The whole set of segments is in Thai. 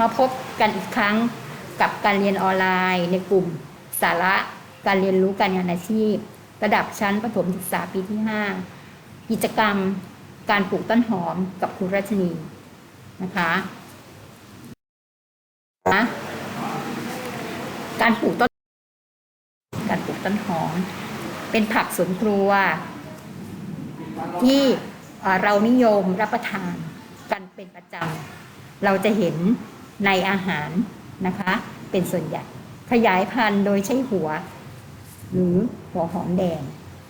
มาพบกันอีกครั้งกับการเรียนออนไลน์ ในกลุ่ม สาระการเรียนรู้การงานอาชีพ ระดับชั้นประถมศึกษาปีที่ 5 กิจกรรมการปลูกต้นหอมกับครูรัชนีนะคะะการปลูกต้น การปลูกต้นหอม เป็นผักสวนครัว ที่เรานิยมรับประทานกันเป็นประจำ เราจะเห็นในอาหารนะคะ เป็นส่วนใหญ่ ขยายพันธุ์โดยใช้หัว หรือหัวหอมแดง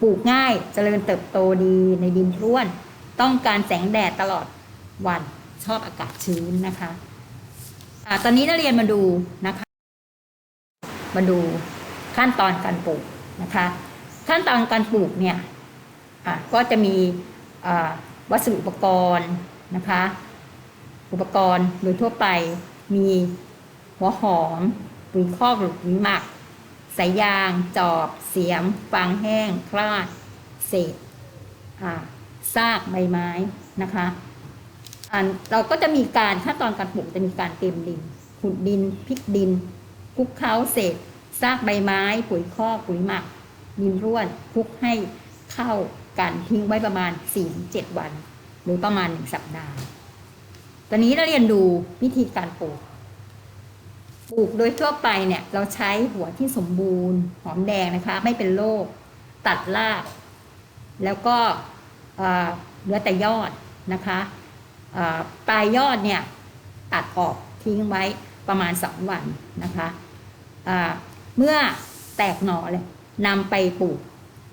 ปลูกง่ายเจริญเติบโตดีในดินร่วน ต้องการแสงแดดตลอดวันชอบอากาศชื้นนะคะอะตอนนี้นักเรียนมาดูนะคะ มาดูขั้นตอนการปลูกนะคะ ขั้นตอนการปลูกเนี่ยก็จะมีวัสดุอุปกรณ์นะคะ อุปกรณ์โดยทั่วไปมีหัวหอมปุ๋ยคอกหรือปุ๋ยหมัก สายยาง จอบ เสียม ฟางแห้ง คลาด เศษอ่าซากใบไม้นะคะเราก็จะมีการขั้นตอนการปลูกจะมีการเตรียมดิน ขุดดินพลิกดินคลุกเคล้าเศษซากใบไม้ ปุ๋ยคอกปุ๋ยหมัก ดินร่วนคลุกให้เข้ากันทิ้งไว้ประมาณ4-7วัน หรือประมาณ 1 สัปดาห์ ตอนนี้เราเรียนดูวิธีการปลูก ปลูกโดยทั่วไปเนี่ยเราใช้หัวที่สมบูรณ์ หอมแดงนะคะ ไม่เป็นโรคตัดราก แล้วก็เหลือแต่ยอดนะคะปลายยอดเนี่ยตัดออกทิ้งไว้ประมาณ2วันนะคะเมื่อแตกหน่อเลยนำไปปลูก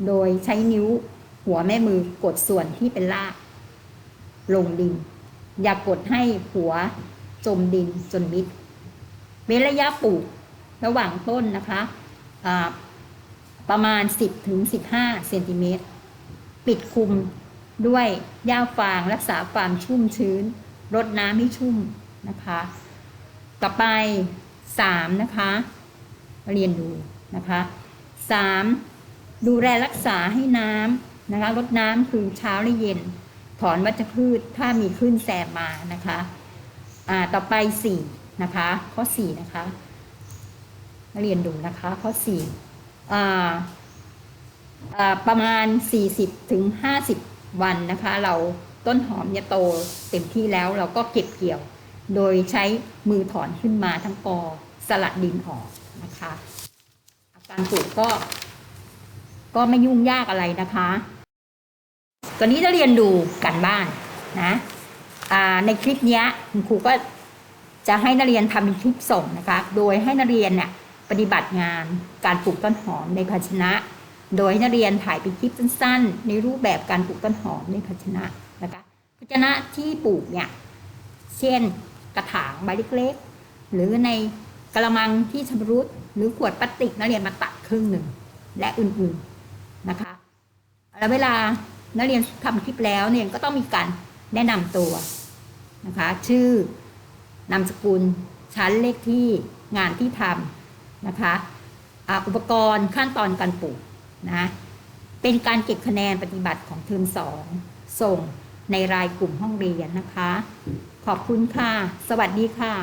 โดยใช้นิ้วหัวแม่มือกดส่วนที่เป็นราก ลงดิน อย่ากดให้หัวจมดินจนมิดเว้นระยะปลูกระหว่างต้นนะคะประมาณ 10ถึง15เซนติเมตรปิดคลุมด้วยหญ้าฟางรักษาความชุ่มชื้นรดน้ำให้ชุ่มนะคะ ต่อไป 3 นะคะ เรียนดูนะคะ 3. ดูแลรักษาให้น้ำนะคะรดน้ำคือเช้าและเย็น ถอนวัชพืชถ้ามีขึ้นแซมมานะคะอ่าต่อไป4นะคะ ข้อ4นะคะเรียนดูนะคะ ข้อ4อ่อ่าประมาณ 40ถึง50 วันนะคะ เราต้นหอมเนี่ยโตเต็มที่แล้วเราก็เก็บเกี่ยว โดยใช้มือถอนขึ้นมาทั้งกอสลัดดินออกนะคะ การปลูกก็ ก็ไม่ยุ่งยากอะไรนะคะ ตอนนี้จะเรียนดูกันบ้านนะในคลิปนี้คุณครูก็จะให้นักเรียนทำเป็นคลิปส่งนะคะ โดยให้นักเรียนเนี่ยปฏิบัติงานการปลูกต้นหอมในภาชนะ โดยให้นักเรียนถ่ายเป็นคลิปสั้น ๆ ในรูปแบบการปลูกต้นหอมในภาชนะนะคะภาชนะที่ปลูกเนี่ยเช่นกระถางใบเล็กๆ หรือในกระมังที่ชำรุดหรือขวดพลาสติกนักเรียนมาตัดครึ่งหนึ่งและอื่นๆนะคะแล้วเวลา นักเรียนทำคลิปแล้วเนี่ยก็ต้องมีการแนะนำตัวนะคะ ชื่อนามสกุลชั้นเลขที่งานที่ทำนะคะอุปกรณ์ขั้นตอนการปลูกนะเป็นการเก็บคะแนนปฏิบัติของเทอมสองส่งในรายกลุ่มห้องเรียนนะคะ ขอบคุณค่ะ สวัสดีค่ะ